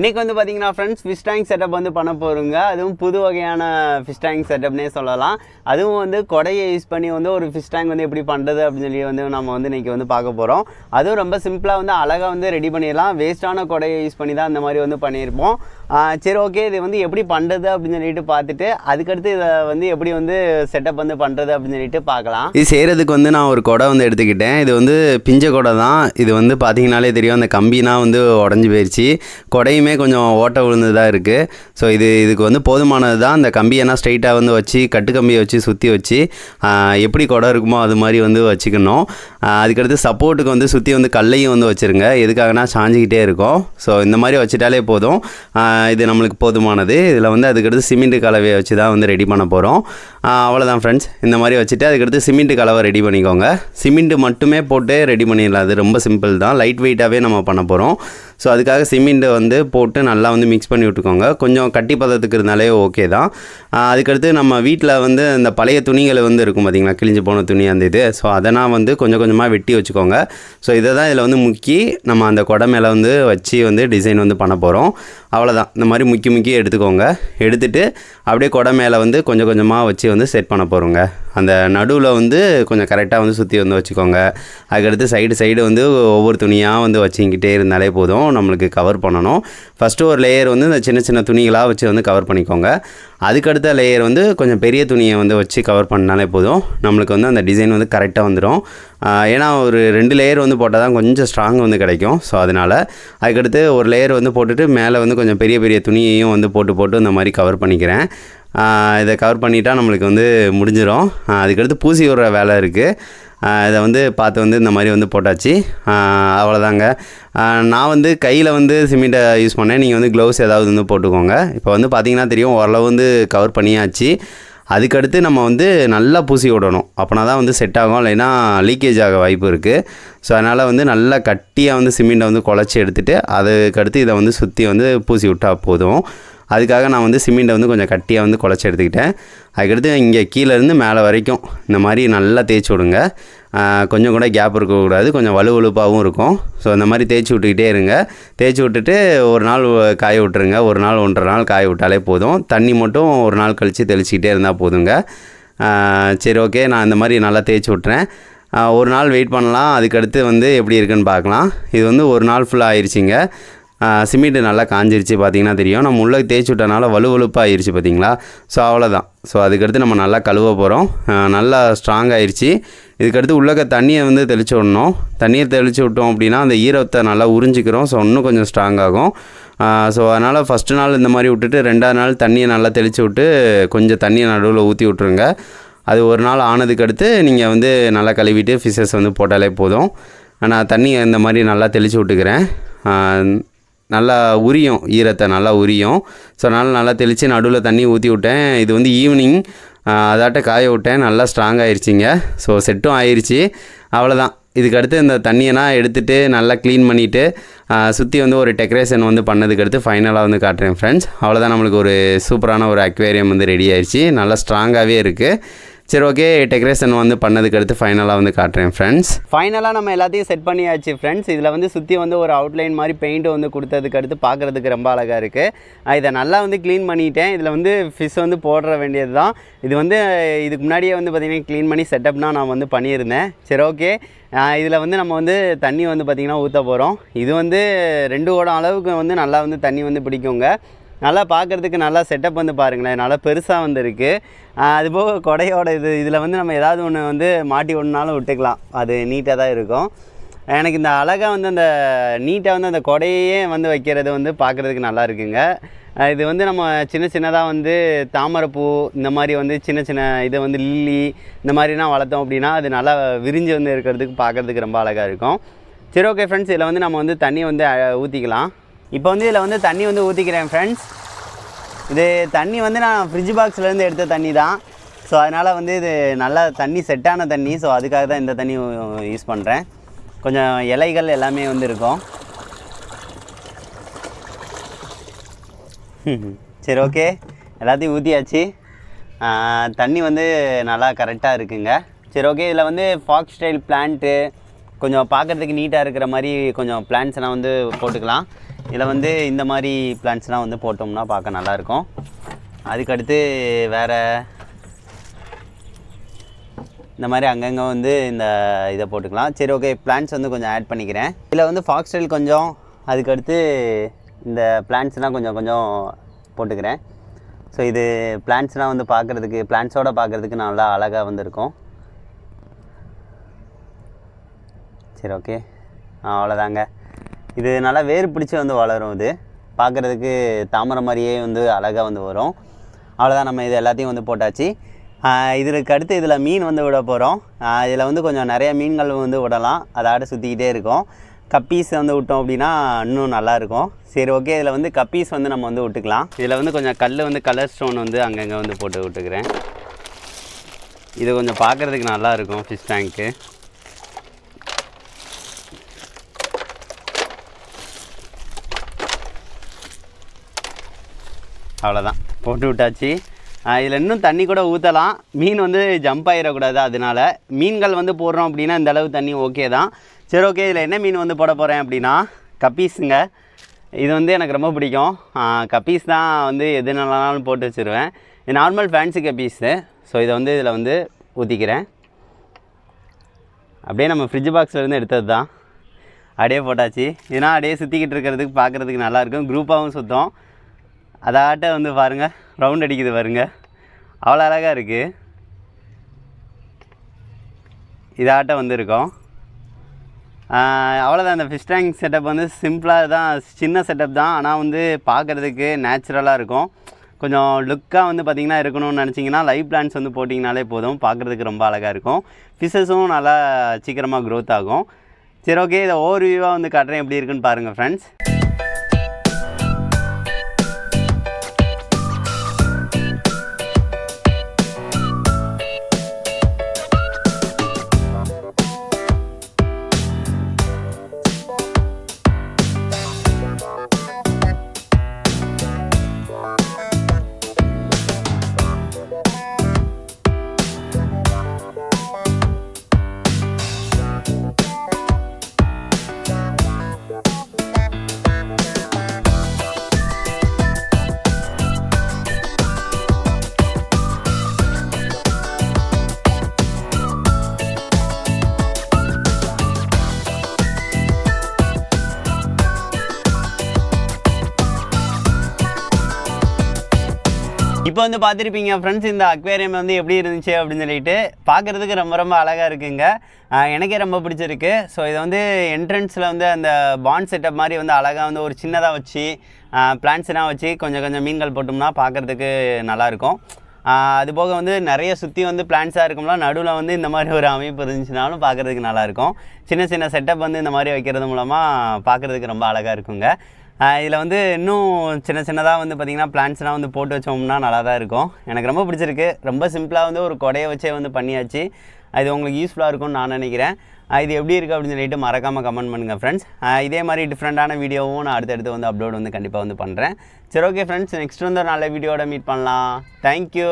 இன்றைக்கி வந்து பார்த்தீங்கன்னா ஃப்ரெண்ட்ஸ் ஃபிஷ் டேங்க் செட்டப் வந்து பண்ண போகிறோங்க அதுவும் புது வகையான ஃபிஷ் டேங்க் செட்டப்னே சொல்லலாம். அதுவும் வந்து கொடையை யூஸ் பண்ணி வந்து ஒரு ஃபிஷ் டேங்க் வந்து எப்படி பண்ணுறது அப்படின்னு சொல்லி வந்து நம்ம வந்து இன்றைக்கி வந்து பார்க்க போகிறோம் அதுவும் ரொம்ப சிம்பிளாக வந்து அழகாக வந்து ரெடி பண்ணிடலாம். வேஸ்ட்டான கொடையை யூஸ் பண்ணி தான் அந்த மாதிரி வந்து பண்ணியிருப்போம். சரி ஓகே இது வந்து எப்படி பண்ணுறது அப்படின்னு சொல்லிட்டு பார்த்துட்டு அதுக்கடுத்து இதை வந்து எப்படி வந்து செட்டப் வந்து பண்ணுறது அப்படின்னு சொல்லிட்டு பார்க்கலாம். இது செய்கிறதுக்கு வந்து நான் ஒரு குடை வந்து எடுத்துக்கிட்டேன். இது வந்து பிஞ்ச குடை தான். இது வந்து பார்த்தீங்கனாலே தெரியும் அந்த கம்பினா வந்து உடஞ்சி போயிடுச்சு குடையுமே கொஞ்சம் ஓட்டை விழுந்ததாக இருக்குது ஸோ இது இதுக்கு வந்து போதுமானது தான் அந்த கம்பியெல்லாம் ஸ்ட்ரைட்டாக வந்து வச்சு கட்டு கம்பியை வச்சு சுற்றி வச்சு எப்படி குடம் இருக்குமோ அது மாதிரி வந்து வச்சுக்கணும். அதுக்கடுத்து சப்போர்ட்டுக்கு வந்து சுற்றி வந்து கல்லையும் வந்து வச்சுருங்க. எதுக்காகனா சாஞ்சிக்கிட்டே இருக்கும். ஸோ இந்த மாதிரி வச்சுட்டாலே போதும். இது நம்மளுக்கு போதுமானது. இதில் வந்து அதுக்கடுத்து சிமெண்ட் கலவையை வச்சு தான் வந்து ரெடி பண்ண போகிறோம் அவ்வளோதான் ஃப்ரெண்ட்ஸ் இந்த மாதிரி வச்சுட்டு அதுக்கடுத்து சிமெண்ட் கலவை ரெடி பண்ணிக்கோங்க. சிமெண்ட் மட்டுமே போட்டு ரெடி பண்ணிடலாம். அது ரொம்ப சிம்பிள் தான். லைட் வெயிட்டாகவே நம்ம பண்ண போகிறோம் ஸோ அதுக்காக சிமெண்ட்டை வந்து போட்டு நல்லா வந்து மிக்ஸ் பண்ணி விட்டுக்கோங்க. கொஞ்சம் கட்டி பதத்துக்கு இருந்தாலே ஓகே தான் அதுக்கடுத்து நம்ம வீட்டில் வந்து இந்த பழைய துணிகள் வந்து இருக்கும் பார்த்தீங்களா கிழிஞ்சு போன துணி அந்த இது. ஸோ அதெல்லாம் வந்து கொஞ்சம் கொஞ்சமாக வெட்டி வச்சுக்கோங்க. ஸோ இதை தான் இதில் வந்து முக்கி நம்ம அந்த குடை மேலே வந்து வச்சு வந்து டிசைன் வந்து பண்ண போகிறோம் அவ்வளோதான் இந்த மாதிரி முக்கி முக்கி எடுத்துக்கோங்க. எடுத்துகிட்டு அப்படியே குடை மேலே வந்து கொஞ்சம் கொஞ்சமாக வச்சு வந்து செட் பண்ண போகிறோங்க அந்த நடுவில் வந்து கொஞ்சம் கரெக்டாக வந்து சுற்றி வந்து வச்சுக்கோங்க. அதுக்கடுத்து சைடு சைடு வந்து ஒவ்வொரு துணியாக வந்து வச்சுக்கிட்டே இருந்தாலே போதும். நம்மளுக்கு கவர் பண்ணணும். ஃபஸ்ட்டு ஒரு லேயர் வந்து இந்த சின்ன சின்ன துணிகளாக வச்சு வந்து கவர் பண்ணிக்கோங்க. அதுக்கடுத்த லேயர் வந்து கொஞ்சம் பெரிய துணியை வந்து வச்சு கவர் பண்ணாலே போதும். நம்மளுக்கு வந்து அந்த டிசைன் வந்து கரெக்டாக வந்துடும் ஏன்னா ஒரு ரெண்டு லேயர் வந்து போட்டால் தான் கொஞ்சம் ஸ்ட்ராங் வந்து கிடைக்கும். ஸோ அதனால் அதுக்கடுத்து ஒரு லேயர் வந்து போட்டுட்டு மேலே வந்து கொஞ்சம் பெரிய பெரிய துணியையும் வந்து போட்டு போட்டு இந்த மாதிரி கவர் பண்ணிக்கிறேன். இதை கவர் பண்ணிட்டால் நம்மளுக்கு வந்து முடிஞ்சிடும் அதுக்கடுத்து பூசி விடுற வேலை இருக்குது இதை வந்து பார்த்து வந்து இந்த மாதிரி வந்து போட்டாச்சு. அவ்வளோதாங்க. நான் வந்து கையில் வந்து சிமெண்ட்டை யூஸ் பண்ணேன். நீங்கள் வந்து க்ளவுஸ் ஏதாவது வந்து போட்டுக்கோங்க. இப்போ வந்து பார்த்தீங்கன்னா தெரியும் ஓரளவு வந்து கவர் பண்ணியாச்சு. அதுக்கடுத்து நம்ம வந்து நல்லா பூசி விடணும். அப்போனா தான் வந்து செட் ஆகும். இல்லைன்னா லீக்கேஜ் ஆக வாய்ப்பு இருக்குது ஸோ அதனால் வந்து நல்லா கட்டியாக வந்து சிமெண்ட்டை வந்து குழச்சி எடுத்துகிட்டு அதுக்கடுத்து இதை வந்து சுற்றி வந்து பூசி விட்டால் போதும். அதுக்காக நான் வந்து சிமெண்ட்டை வந்து கொஞ்சம் கட்டியாக வந்து குழச்சி எடுத்துக்கிட்டேன். அதுக்கடுத்து இங்கே கீழேருந்து மேலே வரைக்கும் இந்த மாதிரி நல்லா தேய்ச்சி விடுங்க. கொஞ்சம் கூட கேப் இருக்கக்கூடாது. கொஞ்சம் வலுவலுப்பாகவும் இருக்கும். ஸோ அந்த மாதிரி தேய்ச்சி விட்டுக்கிட்டே இருங்க. தேய்ச்சி விட்டுட்டு ஒரு நாள் காய விட்டுருங்க. ஒரு நாள் ஒன்றரை நாள் காய விட்டாலே போதும். தண்ணி மட்டும் ஒரு நாள் கழித்து தெளிச்சிக்கிட்டே இருந்தால் போதுங்க. சரி ஓகே நான் இந்த மாதிரி நல்லா தேய்ச்சி விட்றேன் ஒரு நாள் வெயிட் பண்ணலாம். அதுக்கடுத்து வந்து எப்படி இருக்குன்னு பார்க்கலாம். இது வந்து ஒரு நாள் ஃபுல்லாக ஆயிடுச்சிங்க சிமெண்ட்டு நல்லா காஞ்சிருச்சு பார்த்தீங்கன்னா தெரியும். நம்ம உள்ளே தேய்ச்சி விட்டனால வலுவலுப்பாக ஆயிடுச்சு பார்த்தீங்களா ஸோ அவ்வளோதான். ஸோ அதுக்கடுத்து நம்ம நல்லா கழுவ போகிறோம் நல்லா ஸ்ட்ராங் ஆயிடுச்சு இதுக்கடுத்து உள்ளக்க தண்ணியை வந்து தெளிச்சு விடணும். தண்ணியை தெளிச்சு விட்டோம் அப்படின்னா அந்த ஈரத்தை நல்லா உறிஞ்சிக்கிறோம். ஸோ இன்னும் கொஞ்சம் ஸ்ட்ராங் ஆகும். ஸோ அதனால் ஃபஸ்ட்டு நாள் இந்த மாதிரி விட்டுட்டு ரெண்டாவது நாள் தண்ணியை நல்லா தெளித்து விட்டு கொஞ்சம் தண்ணியை நடுவில் ஊற்றி விட்ருங்க அது ஒரு நாள் ஆனதுக்கு அடுத்து நீங்கள் வந்து நல்லா கழுவிட்டு ஃபிஷஸ் வந்து போட்டாலே போதும். நான் தண்ணியை இந்த மாதிரி நல்லா தெளித்து விட்டுக்கிறேன். நல்லா உரியும் ஈரத்தை நல்லா உரியும். ஸோ அதனால் நல்லா தெளித்து நடுவில் தண்ணி ஊற்றி விட்டேன். இது வந்து ஈவினிங் அதாட்ட காய விட்டேன். நல்லா ஸ்ட்ராங் ஆயிடுச்சிங்க ஸோ செட்டும் ஆயிடுச்சு அவ்வளோதான் இதுக்கடுத்து இந்த தண்ணியெல்லாம் எடுத்துகிட்டு நல்லா க்ளீன் பண்ணிவிட்டு சுற்றி வந்து ஒரு டெக்கரேஷன் வந்து பண்ணதுக்கு அடுத்து ஃபைனலாக வந்து காட்டுறேன் ஃப்ரெண்ட்ஸ் அவ்வளோதான் நம்மளுக்கு ஒரு சூப்பரான ஒரு அக்வேரியம் வந்து ரெடி ஆயிடுச்சு நல்லா ஸ்ட்ராங்காகவே இருக்குது சரி ஓகே டெக்கரேஷன் வந்து பண்ணதுக்கு அடுத்து ஃபைனலாக வந்து காட்டுறேன் ஃப்ரெண்ட்ஸ் ஃபைனலாக நம்ம எல்லாத்தையும் செட் பண்ணியாச்சு ஃப்ரெண்ட்ஸ் இதில் வந்து சுற்றி வந்து ஒரு அவுட்லைன் மாதிரி பெயிண்ட் வந்து கொடுத்ததுக்கு அடுத்து பார்க்குறதுக்கு ரொம்ப அழகாக இருக்குது இதை நல்லா வந்து க்ளீன் பண்ணிட்டேன். இதில் வந்து ஃபிஷ் வந்து போடுற வேண்டியது தான் இது வந்து இதுக்கு முன்னாடியே வந்து பார்த்திங்கன்னா க்ளீன் பண்ணி செட்டப்னால் நான் வந்து பண்ணியிருந்தேன். சரி ஓகே இதில் வந்து நம்ம வந்து தண்ணி வந்து பார்த்திங்கன்னா ஊற்ற போகிறோம் இது வந்து ரெண்டு ஓடம் அளவுக்கு வந்து நல்லா வந்து தண்ணி வந்து பிடிக்குங்க. நல்லா பார்க்குறதுக்கு நல்லா செட்டப் வந்து பாருங்களேன். நல்லா பெருசாக வந்து அதுபோக கொடையோட இது இதில் வந்து நம்ம ஏதாவது ஒன்று வந்து மாட்டி ஒன்றுனாலும் விட்டுக்கலாம். அது நீட்டாக தான் இருக்கும். எனக்கு இந்த அழகாக வந்து அந்த நீட்டாக வந்து அந்த கொடையே வந்து வைக்கிறது வந்து பார்க்குறதுக்கு நல்லா இருக்குங்க. இது வந்து நம்ம சின்ன சின்னதாக வந்து தாமரைப்பூ இந்த மாதிரி வந்து சின்ன சின்ன இதை வந்து லில்லி இந்த மாதிரிலாம் வளர்த்தோம் அப்படின்னா அது நல்லா விரிஞ்சு வந்து இருக்கிறதுக்கு பார்க்குறதுக்கு ரொம்ப அழகாக இருக்கும். சரி ஓகே ஃப்ரெண்ட்ஸ் இதில் வந்து நம்ம வந்து தண்ணி வந்து ஊற்றிக்கலாம் இப்போ வந்து இதில் வந்து தண்ணி வந்து ஊற்றிக்கிறேன் ஃப்ரெண்ட்ஸ் இது தண்ணி வந்து நான் ஃப்ரிட்ஜ் பாக்ஸ்லேருந்து எடுத்த தண்ணி தான். ஸோ அதனால் வந்து இது நல்லா தண்ணி செட்டான தண்ணி. ஸோ அதுக்காக தான் இந்த தண்ணி யூஸ் பண்ணுறேன் கொஞ்சம் இலைகள் எல்லாமே வந்து இருக்கும். சரி ஓகே எல்லாத்தையும் ஊற்றியாச்சு தண்ணி வந்து நல்லா கரெக்டாக இருக்குங்க. சரி ஓகே இதில் வந்து ஃபாக்ஸ் ஸ்டைல் பிளான்ட்டு கொஞ்சம் பார்க்குறதுக்கு நீட்டாக இருக்கிற மாதிரி கொஞ்சம் பிளான்ஸ் எல்லாம் வந்து போட்டுக்கலாம். இதில் வந்து இந்த மாதிரி பிளான்ஸ்லாம் வந்து போட்டோம்னா பார்க்க நல்லாயிருக்கும். அதுக்கடுத்து வேறு இந்த மாதிரி அங்கங்கே வந்து இந்த இதை போட்டுக்கலாம். சரி ஓகே பிளான்ஸ் வந்து கொஞ்சம் ஆட் பண்ணிக்கிறேன். இதில் வந்து ஃபாக்ஸ்டைல் கொஞ்சம் அதுக்கடுத்து இந்த பிளான்ஸ்லாம் கொஞ்சம் கொஞ்சம் போட்டுக்கிறேன். ஸோ இது பிளான்ஸ்லாம் வந்து பார்க்குறதுக்கு பிளான்ஸோடு பார்க்குறதுக்கு நல்லா அழகாக வந்திருக்கும். சரி ஓகே அவ்வளோதாங்க. இது நல்லா வேர் பிடிச்சி வந்து வளரும் இது. பார்க்குறதுக்கு தாமரை மாதிரியே வந்து அழகாக வந்து வரும். அவ்வளோதான் நம்ம இது எல்லாத்தையும் வந்து போட்டாச்சு. இதற்கு அடுத்து இதில் மீன் வந்து விட போகிறோம் இதில் வந்து கொஞ்சம் நிறைய மீன்கள் வந்து விடலாம். அதாட சுற்றிக்கிட்டே இருக்கும். கப்பீஸ் வந்து விட்டோம் அப்படின்னா இன்னும் நல்லாயிருக்கும் சரி ஓகே. இதில் வந்து கப்பீஸ் வந்து நம்ம வந்து விட்டுக்கலாம். இதில் வந்து கொஞ்சம் கல் வந்து கலர் ஸ்டோன் வந்து அங்கங்கே வந்து போட்டு விட்டுக்கிறேன். இது கொஞ்சம் பார்க்குறதுக்கு நல்லா இருக்கும் ஃபிஷ் டேங்க்கு அவ்வளோதான் போட்டு விட்டாச்சு. இதில் இன்னும் தண்ணி கூட ஊற்றலாம் மீன் வந்து ஜம்ப் ஆகிடக்கூடாது அதனால. மீன்கள் வந்து போடுறோம் அப்படின்னா இந்த அளவு தண்ணி ஓகே தான். சரி ஓகே இதில் என்ன மீன் வந்து போட போகிறேன் அப்படின்னா கப்பீஸுங்க. இது வந்து எனக்கு ரொம்ப பிடிக்கும். கப்பீஸ் தான் வந்து எது நல்லாலும் போட்டு வச்சுருவேன். இது நார்மல் ஃபேன்சி கப்பீஸு. ஸோ இதை வந்து இதில் வந்து ஊற்றிக்கிறேன் அப்படியே நம்ம ஃப்ரிட்ஜ் பாக்ஸ்லேருந்து எடுத்தது தான். அப்படியே போட்டாச்சு. ஏன்னா அப்படியே சுற்றிக்கிட்டு இருக்கிறதுக்கு பார்க்குறதுக்கு நல்லாயிருக்கும் குரூப்பாகவும் சுத்தம். அதாட்ட வந்து பாருங்கள் ரவுண்ட் அடிக்குது பாருங்கள் அவ்வளோ அழகாக இருக்குது இதாட்ட வந்து இருக்கும் அவ்வளோதான் அந்த ஃபிஷ் டேங்க் செட்டப் வந்து சிம்பிளாக தான் சின்ன செட்டப் தான். ஆனால் வந்து பார்க்குறதுக்கு நேச்சுரலாக இருக்கும். கொஞ்சம் லுக்காக வந்து பார்த்திங்கன்னா இருக்கணும்னு நினச்சிங்கன்னா லைவ் பிளான்ஸ் வந்து போட்டிங்கனாலே போதும். பார்க்குறதுக்கு ரொம்ப அழகாக இருக்கும். ஃபிஷஸும் நல்லா சீக்கிரமாக க்ரோத் ஆகும். சரி ஓகே இதை ஓவர் வியூவாக வந்து காட்டுறேன் எப்படி இருக்குன்னு பாருங்கள் ஃப்ரெண்ட்ஸ் இப்போ வந்து பார்த்துருப்பீங்க ஃப்ரெண்ட்ஸ் இந்த அக்வேரியம் வந்து எப்படி இருந்துச்சு அப்படின்னு சொல்லிட்டு பார்க்குறதுக்கு ரொம்ப ரொம்ப அழகாக இருக்குங்க. எனக்கே ரொம்ப பிடிச்சிருக்கு. ஸோ இதை வந்து என்ட்ரன்ஸில் வந்து அந்த பாண்ட் செட்டப் மாதிரி வந்து அழகாக வந்து ஒரு சின்னதாக வச்சு பிளான்ஸ்லாம் வச்சு கொஞ்சம் கொஞ்சம் மீன்கள் போட்டோம்னா பார்க்குறதுக்கு நல்லாயிருக்கும் அது போக வந்து நிறைய சுற்றி வந்து பிளான்ஸாக இருக்கும்ல நடுவில் வந்து இந்த மாதிரி ஒரு அமைப்பு இருந்துச்சுனாலும் பார்க்குறதுக்கு நல்லாயிருக்கும் சின்ன சின்ன செட்டப் வந்து இந்த மாதிரி வைக்கிறது மூலமாக பார்க்குறதுக்கு ரொம்ப அழகாக இருக்குங்க. இதில் வந்து இன்னும் சின்ன சின்னதாக வந்து பார்த்திங்கன்னா பிளான்ஸ்லாம் வந்து போட்டு வச்சோம்னா நல்லா தான் இருக்கும். எனக்கு ரொம்ப பிடிச்சிருக்கு. ரொம்ப சிம்பிளாக வந்து ஒரு கொடையை வச்சே வந்து பண்ணியாச்சு. இது உங்களுக்கு யூஸ்ஃபுல்லாக இருக்கும்னு நான் நினைக்கிறேன். இது எப்படி இருக்குது அப்படின்னு சொல்லிட்டு மறக்காமல் கமெண்ட் பண்ணுங்கள் ஃப்ரெண்ட்ஸ் இதே மாதிரி டிஃப்ரெண்ட்டான வீடியோவும் நான் அடுத்தடுத்து வந்து அப்லோட் வந்து கண்டிப்பாக வந்து பண்ணுறேன் சரி ஓகே ஃப்ரெண்ட்ஸ் நெக்ஸ்ட் வந்து ஒரு நல்ல வீடியோட மீட் பண்ணலாம். தேங்க்யூ